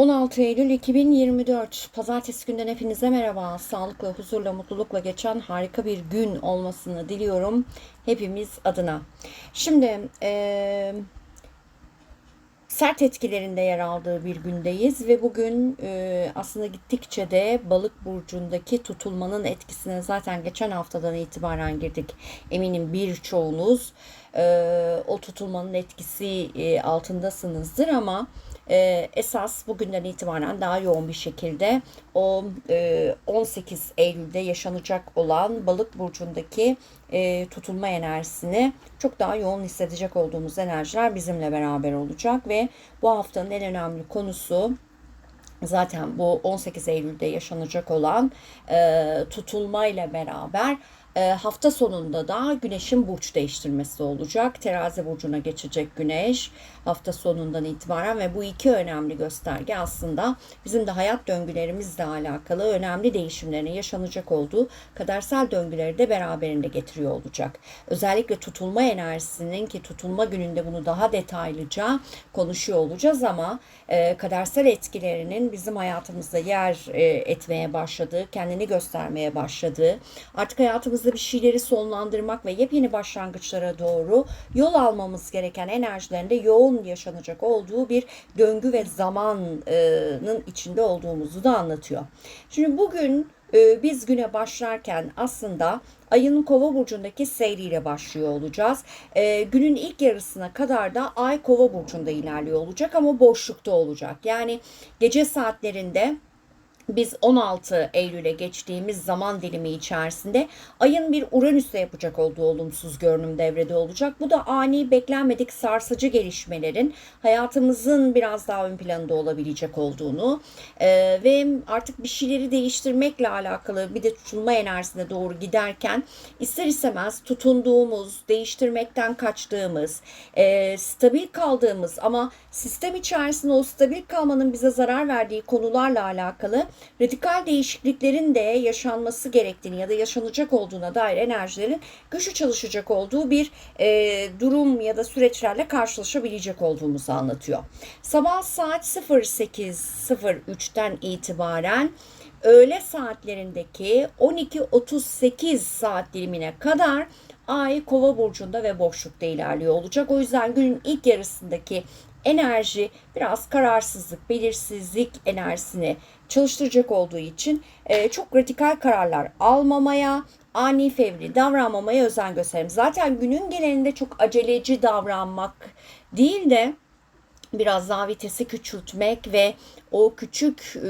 16 Eylül 2024 Pazartesi günden hepinize merhaba. Sağlıkla, huzurla, mutlulukla geçen harika bir gün olmasını diliyorum hepimiz adına. Şimdi eee, sert etkilerinde yer aldığı bir gündeyiz ve bugün eee, aslında gittikçe de balık burcundaki tutulmanın etkisine zaten geçen haftadan itibaren girdik. Eminim birçoğunuz eee, o tutulmanın etkisi eee, altındasınızdır ama e, esas bugünden itibaren daha yoğun bir şekilde o e, 18 Eylül'de yaşanacak olan balık burcundaki e, tutulma enerjisini çok daha yoğun hissedecek olduğumuz enerjiler bizimle beraber olacak ve bu haftanın en önemli konusu zaten bu 18 Eylül'de yaşanacak olan e, tutulma ile beraber e, hafta sonunda da Güneş'in burç değiştirmesi olacak. Terazi burcuna geçecek Güneş hafta sonundan itibaren ve bu iki önemli gösterge aslında bizim de hayat döngülerimizle alakalı önemli değişimlerin yaşanacak olduğu kadersel döngüleri de beraberinde getiriyor olacak. Özellikle tutulma enerjisinin ki tutulma gününde bunu daha detaylıca konuşuyor olacağız ama e, kadersel etkilerinin bizim hayatımızda yer e, etmeye başladığı, kendini göstermeye başladığı, artık hayatımızda bir şeyleri sonlandırmak ve yepyeni başlangıçlara doğru yol almamız gereken enerjilerinde yoğun yaşanacak olduğu bir döngü ve zamanın içinde olduğumuzu da anlatıyor. Şimdi bugün e, biz güne başlarken aslında ayın kova burcundaki seyriyle başlıyor olacağız. E, günün ilk yarısına kadar da ay kova burcunda ilerliyor olacak ama boşlukta olacak. Yani gece saatlerinde biz 16 Eylül'e geçtiğimiz zaman dilimi içerisinde ayın bir Uranüs'te yapacak olduğu olumsuz görünüm devrede olacak. Bu da ani beklenmedik sarsıcı gelişmelerin hayatımızın biraz daha ön planında olabilecek olduğunu e, ve artık bir şeyleri değiştirmekle alakalı bir de tutulma enerjisine doğru giderken ister istemez tutunduğumuz, değiştirmekten kaçtığımız, e, stabil kaldığımız ama sistem içerisinde o stabil kalmanın bize zarar verdiği konularla alakalı radikal değişikliklerin de yaşanması gerektiğini ya da yaşanacak olduğuna dair enerjilerin güçlü çalışacak olduğu bir e, durum ya da süreçlerle karşılaşabilecek olduğumuzu anlatıyor. Sabah saat 08.03'ten itibaren öğle saatlerindeki 12.38 saat dilimine kadar Ay Kova burcunda ve boşlukta ilerliyor olacak. O yüzden günün ilk yarısındaki enerji biraz kararsızlık, belirsizlik enerjisini çalıştıracak olduğu için e, çok radikal kararlar almamaya, ani fevri davranmamaya özen gösterelim. Zaten günün genelinde çok aceleci davranmak değil de biraz daha vitesi küçültmek ve o küçük e,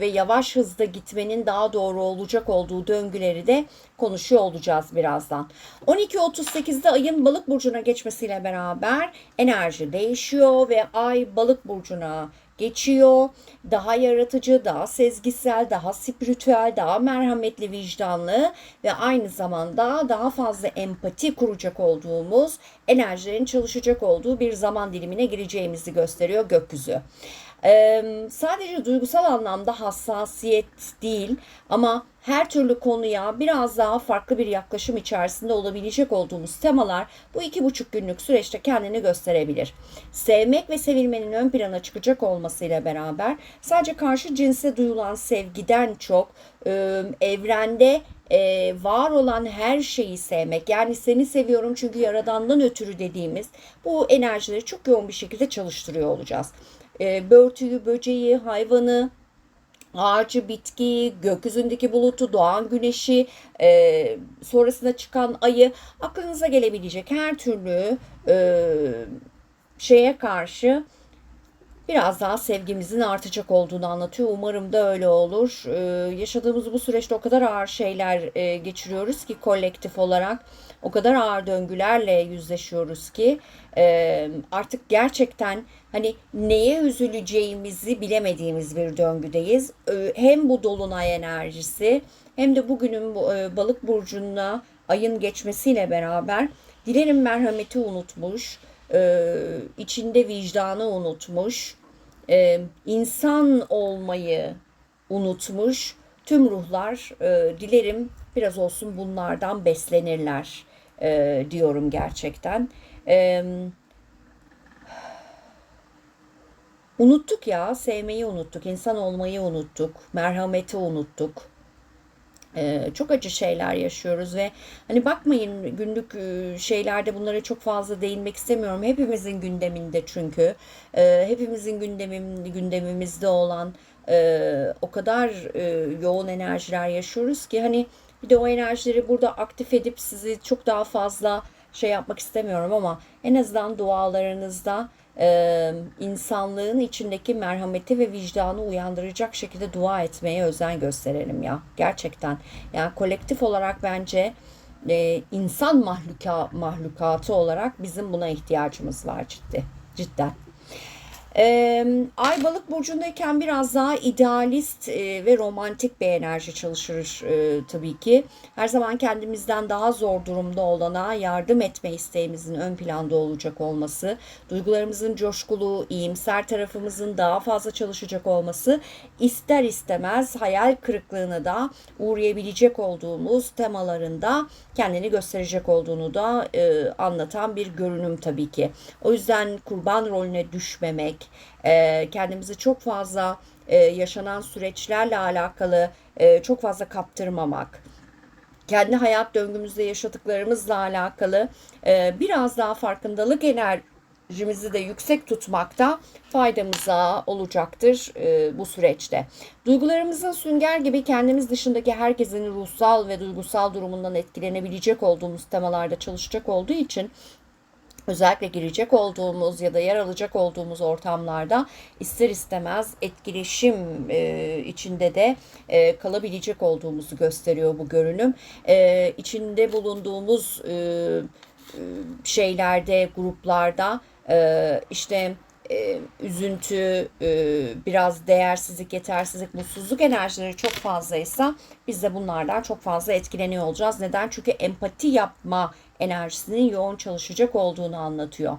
ve yavaş hızda gitmenin daha doğru olacak olduğu döngüleri de konuşuyor olacağız birazdan. 12.38'de ayın balık burcuna geçmesiyle beraber enerji değişiyor ve ay balık burcuna geçiyor. Daha yaratıcı, daha sezgisel, daha spiritüel, daha merhametli, vicdanlı ve aynı zamanda daha fazla empati kuracak olduğumuz enerjilerin çalışacak olduğu bir zaman dilimine gireceğimizi gösteriyor gökyüzü. Ee, sadece duygusal anlamda hassasiyet değil ama her türlü konuya biraz daha farklı bir yaklaşım içerisinde olabilecek olduğumuz temalar bu iki buçuk günlük süreçte kendini gösterebilir. Sevmek ve sevilmenin ön plana çıkacak olmasıyla beraber sadece karşı cinse duyulan sevgiden çok e, evrende e, var olan her şeyi sevmek yani seni seviyorum çünkü yaradandan ötürü dediğimiz bu enerjileri çok yoğun bir şekilde çalıştırıyor olacağız. E, börtüyü, böceği, hayvanı, ağacı, bitkiyi, gökyüzündeki bulutu, doğan güneşi, e, sonrasında çıkan ayı, aklınıza gelebilecek her türlü e, şeye karşı biraz daha sevgimizin artacak olduğunu anlatıyor. Umarım da öyle olur. Ee, yaşadığımız bu süreçte o kadar ağır şeyler e, geçiriyoruz ki kolektif olarak o kadar ağır döngülerle yüzleşiyoruz ki e, artık gerçekten hani neye üzüleceğimizi bilemediğimiz bir döngüdeyiz. E, hem bu dolunay enerjisi hem de bugünün bu, e, balık burcuna ayın geçmesiyle beraber dilerim merhameti unutmuş e, içinde vicdanı unutmuş, e, insan olmayı unutmuş tüm ruhlar e, dilerim biraz olsun bunlardan beslenirler e, diyorum gerçekten. E, unuttuk ya sevmeyi unuttuk, insan olmayı unuttuk, merhameti unuttuk. Ee, çok acı şeyler yaşıyoruz ve hani bakmayın günlük e, şeylerde bunlara çok fazla değinmek istemiyorum. Hepimizin gündeminde çünkü Ee, hepimizin gündemim, gündemimizde olan e, o kadar e, yoğun enerjiler yaşıyoruz ki hani bir de o enerjileri burada aktif edip sizi çok daha fazla şey yapmak istemiyorum ama en azından dualarınızda e, insanlığın içindeki merhameti ve vicdanı uyandıracak şekilde dua etmeye özen gösterelim ya. Gerçekten. Yani kolektif olarak bence e, insan mahluka, mahlukatı olarak bizim buna ihtiyacımız var ciddi. Cidden. Ee, Ay balık burcundayken biraz daha idealist e, ve romantik bir enerji çalışır e, tabii ki. Her zaman kendimizden daha zor durumda olana yardım etme isteğimizin ön planda olacak olması, duygularımızın coşkulu, iyimser tarafımızın daha fazla çalışacak olması ister istemez hayal kırıklığına da uğrayabilecek olduğumuz temalarında kendini gösterecek olduğunu da e, anlatan bir görünüm tabii ki. O yüzden kurban rolüne düşmemek, e, kendimizi çok fazla e, yaşanan süreçlerle alakalı e, çok fazla kaptırmamak, kendi hayat döngümüzde yaşadıklarımızla alakalı e, biraz daha farkındalık enerjimizi de yüksek tutmakta faydamıza olacaktır bu süreçte. Duygularımızın sünger gibi kendimiz dışındaki herkesin ruhsal ve duygusal durumundan etkilenebilecek olduğumuz temalarda çalışacak olduğu için özellikle girecek olduğumuz ya da yer alacak olduğumuz ortamlarda ister istemez etkileşim e, içinde de e, kalabilecek olduğumuzu gösteriyor bu görünüm. E, içinde bulunduğumuz e, e şeylerde, gruplarda e, işte e, üzüntü, e, biraz değersizlik, yetersizlik, mutsuzluk enerjileri çok fazlaysa biz de bunlardan çok fazla etkileniyor olacağız. Neden? Çünkü empati yapma enerjisinin yoğun çalışacak olduğunu anlatıyor.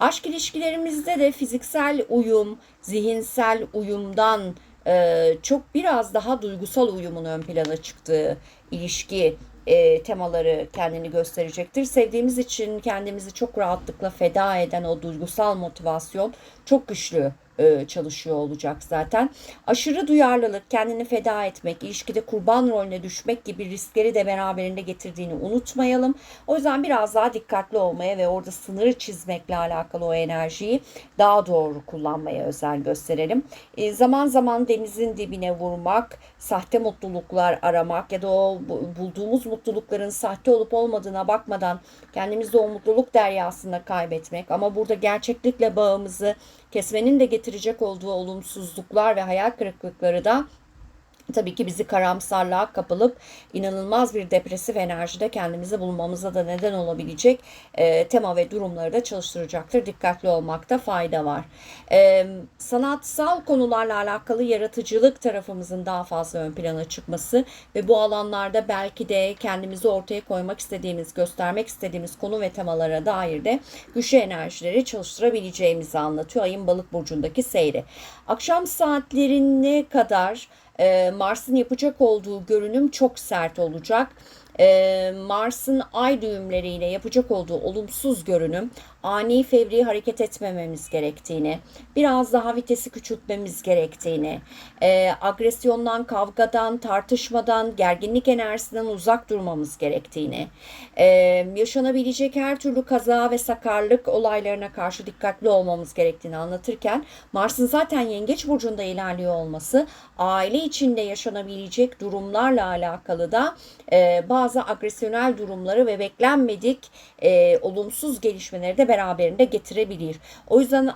Aşk ilişkilerimizde de fiziksel uyum, zihinsel uyumdan e, çok biraz daha duygusal uyumun ön plana çıktığı ilişki e, temaları kendini gösterecektir. Sevdiğimiz için kendimizi çok rahatlıkla feda eden o duygusal motivasyon çok güçlü e, çalışıyor olacak zaten. Aşırı duyarlılık, kendini feda etmek, ilişkide kurban rolüne düşmek gibi riskleri de beraberinde getirdiğini unutmayalım. O yüzden biraz daha dikkatli olmaya ve orada sınırı çizmekle alakalı o enerjiyi daha doğru kullanmaya özen gösterelim. E, zaman zaman denizin dibine vurmak, sahte mutluluklar aramak ya da o bulduğumuz mutlulukların sahte olup olmadığına bakmadan kendimizi o mutluluk deryasında kaybetmek ama burada gerçeklikle bağımızı kesmenin de getirecek olduğu olumsuzluklar ve hayal kırıklıkları da tabii ki bizi karamsarlığa kapılıp inanılmaz bir depresif enerjide kendimizi bulmamıza da neden olabilecek e, tema ve durumları da çalıştıracaktır. Dikkatli olmakta fayda var. E, sanatsal konularla alakalı yaratıcılık tarafımızın daha fazla ön plana çıkması ve bu alanlarda belki de kendimizi ortaya koymak istediğimiz, göstermek istediğimiz konu ve temalara dair de güçlü enerjileri çalıştırabileceğimizi anlatıyor ayın balık burcundaki seyri. Akşam saatlerine kadar Mars'ın yapacak olduğu görünüm çok sert olacak. E, Mars'ın ay düğümleriyle yapacak olduğu olumsuz görünüm ani fevri hareket etmememiz gerektiğini, biraz daha vitesi küçültmemiz gerektiğini, e, agresyondan, kavgadan, tartışmadan, gerginlik enerjisinden uzak durmamız gerektiğini, e, yaşanabilecek her türlü kaza ve sakarlık olaylarına karşı dikkatli olmamız gerektiğini anlatırken Mars'ın zaten Yengeç burcunda ilerliyor olması aile içinde yaşanabilecek durumlarla alakalı da e, bazı agresyonel durumları ve beklenmedik e, olumsuz gelişmeleri de beraberinde getirebilir. O yüzden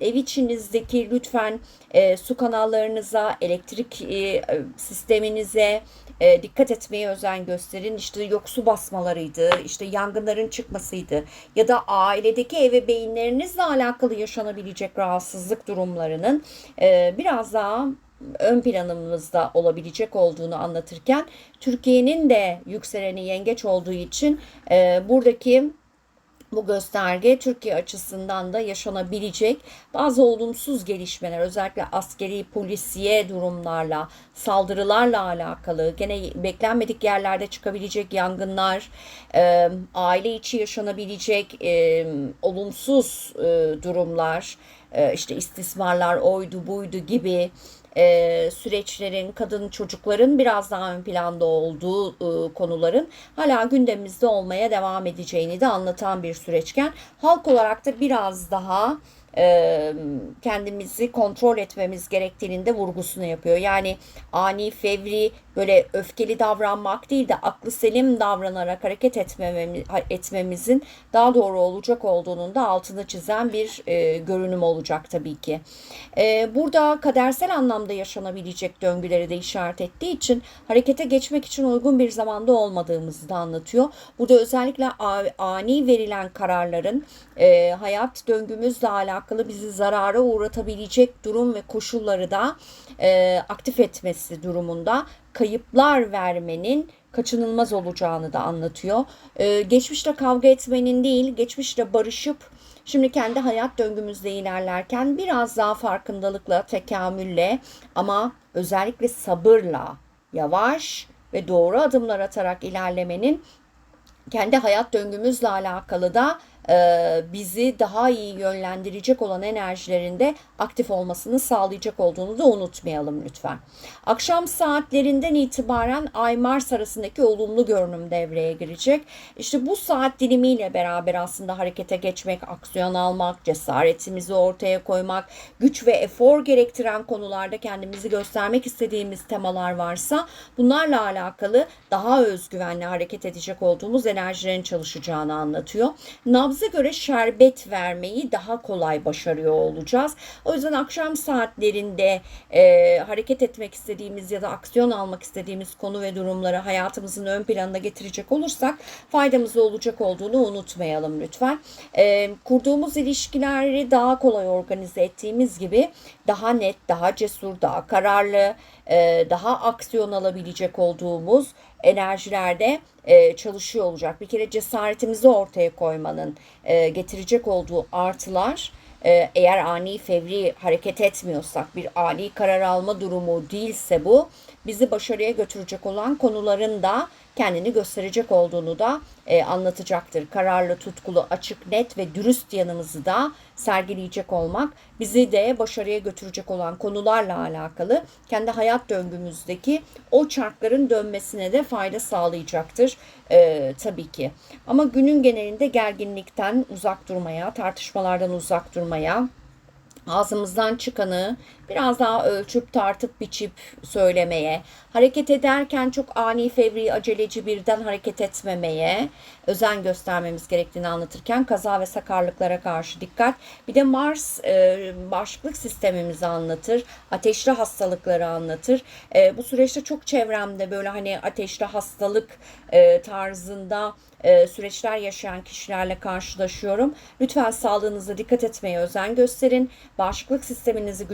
ev içinizdeki lütfen e, su kanallarınıza, elektrik e, sisteminize e, dikkat etmeye özen gösterin. İşte yok su basmalarıydı, işte yangınların çıkmasıydı ya da ailedeki ebeveynlerinizle alakalı yaşanabilecek rahatsızlık durumlarının biraz daha ön planımızda olabilecek olduğunu anlatırken Türkiye'nin de yükseleni yengeç olduğu için e, buradaki bu gösterge Türkiye açısından da yaşanabilecek bazı olumsuz gelişmeler özellikle askeri polisiye durumlarla saldırılarla alakalı gene beklenmedik yerlerde çıkabilecek yangınlar e, aile içi yaşanabilecek e, olumsuz e, durumlar e, işte istismarlar oydu buydu gibi e, süreçlerin, kadın çocukların biraz daha ön planda olduğu e, konuların hala gündemimizde olmaya devam edeceğini de anlatan bir süreçken halk olarak da biraz daha e, kendimizi kontrol etmemiz gerektiğinin de vurgusunu yapıyor. Yani ani, fevri, böyle öfkeli davranmak değil de aklı selim davranarak hareket etmememiz, etmemizin daha doğru olacak olduğunun da altını çizen bir e, görünüm olacak tabii ki. E, burada kadersel anlamda yaşanabilecek döngüleri de işaret ettiği için harekete geçmek için uygun bir zamanda olmadığımızı da anlatıyor. Burada özellikle ani verilen kararların e, hayat döngümüzle alakalı bizi zarara uğratabilecek durum ve koşulları da e, aktif etmesi durumunda kayıplar vermenin kaçınılmaz olacağını da anlatıyor. Ee, geçmişte kavga etmenin değil, geçmişte barışıp şimdi kendi hayat döngümüzde ilerlerken biraz daha farkındalıkla, tekamülle ama özellikle sabırla, yavaş ve doğru adımlar atarak ilerlemenin kendi hayat döngümüzle alakalı da e, bizi daha iyi yönlendirecek olan enerjilerinde aktif olmasını sağlayacak olduğunu da unutmayalım lütfen. Akşam saatlerinden itibaren Ay Mars arasındaki olumlu görünüm devreye girecek. İşte bu saat dilimiyle beraber aslında harekete geçmek, aksiyon almak, cesaretimizi ortaya koymak, güç ve efor gerektiren konularda kendimizi göstermek istediğimiz temalar varsa bunlarla alakalı daha özgüvenli hareket edecek olduğumuz enerjilerin çalışacağını anlatıyor. Nabz Nabza göre şerbet vermeyi daha kolay başarıyor olacağız. O yüzden akşam saatlerinde e, hareket etmek istediğimiz ya da aksiyon almak istediğimiz konu ve durumları hayatımızın ön planına getirecek olursak faydamız olacak olduğunu unutmayalım lütfen. E, kurduğumuz ilişkileri daha kolay organize ettiğimiz gibi daha net, daha cesur, daha kararlı, e, daha aksiyon alabilecek olduğumuz enerjilerde e, çalışıyor olacak. Bir kere cesaretimizi ortaya koymanın e, getirecek olduğu artılar eğer ani fevri hareket etmiyorsak bir ani karar alma durumu değilse bu bizi başarıya götürecek olan konuların da kendini gösterecek olduğunu da e, anlatacaktır. Kararlı, tutkulu, açık, net ve dürüst yanımızı da sergileyecek olmak bizi de başarıya götürecek olan konularla alakalı kendi hayat döngümüzdeki o çarkların dönmesine de fayda sağlayacaktır e, tabii ki. Ama günün genelinde gerginlikten uzak durmaya, tartışmalardan uzak durmaya, ağzımızdan çıkanı biraz daha ölçüp tartıp biçip söylemeye, hareket ederken çok ani, fevri, aceleci birden hareket etmemeye özen göstermemiz gerektiğini anlatırken kaza ve sakarlıklara karşı dikkat. Bir de Mars e, bağışıklık sistemimizi anlatır, ateşli hastalıkları anlatır. E, bu süreçte çok çevremde böyle hani ateşli hastalık e, tarzında e, süreçler yaşayan kişilerle karşılaşıyorum. Lütfen sağlığınıza dikkat etmeye özen gösterin. Bağışıklık sisteminizi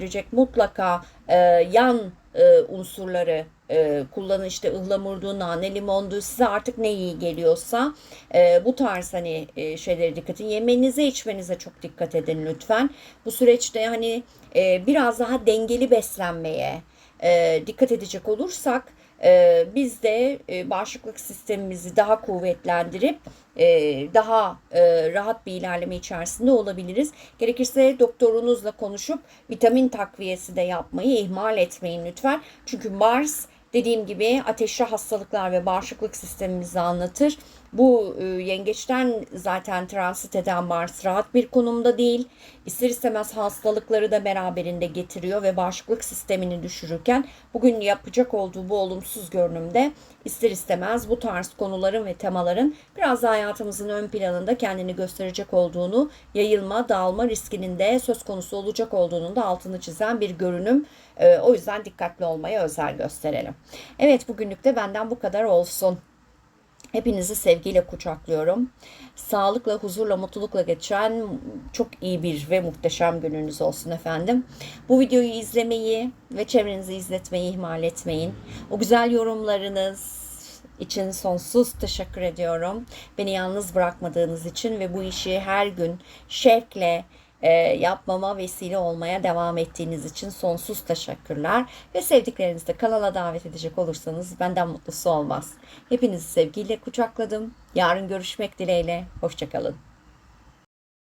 güçlendirecek mutlaka e, yan e, unsurları e, kullanın işte ıhlamurdu, nane, limondu size artık ne iyi geliyorsa e, bu tarz hani e, şeylere dikkat edin. Yemenize içmenize çok dikkat edin lütfen. Bu süreçte hani e, biraz daha dengeli beslenmeye e, dikkat edecek olursak e, biz de e, bağışıklık sistemimizi daha kuvvetlendirip e, daha e, rahat bir ilerleme içerisinde olabiliriz. Gerekirse doktorunuzla konuşup vitamin takviyesi de yapmayı ihmal etmeyin lütfen. Çünkü Mars dediğim gibi ateşli hastalıklar ve bağışıklık sistemimizi anlatır. Bu e, yengeçten zaten transit eden Mars rahat bir konumda değil. İster istemez hastalıkları da beraberinde getiriyor ve bağışıklık sistemini düşürürken bugün yapacak olduğu bu olumsuz görünümde ister istemez bu tarz konuların ve temaların biraz da hayatımızın ön planında kendini gösterecek olduğunu, yayılma, dağılma riskinin de söz konusu olacak olduğunun da altını çizen bir görünüm. E, o yüzden dikkatli olmaya özen gösterelim. Evet bugünlük de benden bu kadar olsun. Hepinizi sevgiyle kucaklıyorum. Sağlıkla, huzurla, mutlulukla geçen çok iyi bir ve muhteşem gününüz olsun efendim. Bu videoyu izlemeyi ve çevrenizi izletmeyi ihmal etmeyin. O güzel yorumlarınız için sonsuz teşekkür ediyorum. Beni yalnız bırakmadığınız için ve bu işi her gün şevkle, e, yapmama vesile olmaya devam ettiğiniz için sonsuz teşekkürler. Ve sevdiklerinizi de kanala davet edecek olursanız benden mutlusu olmaz. Hepinizi sevgiyle kucakladım. Yarın görüşmek dileğiyle. Hoşçakalın.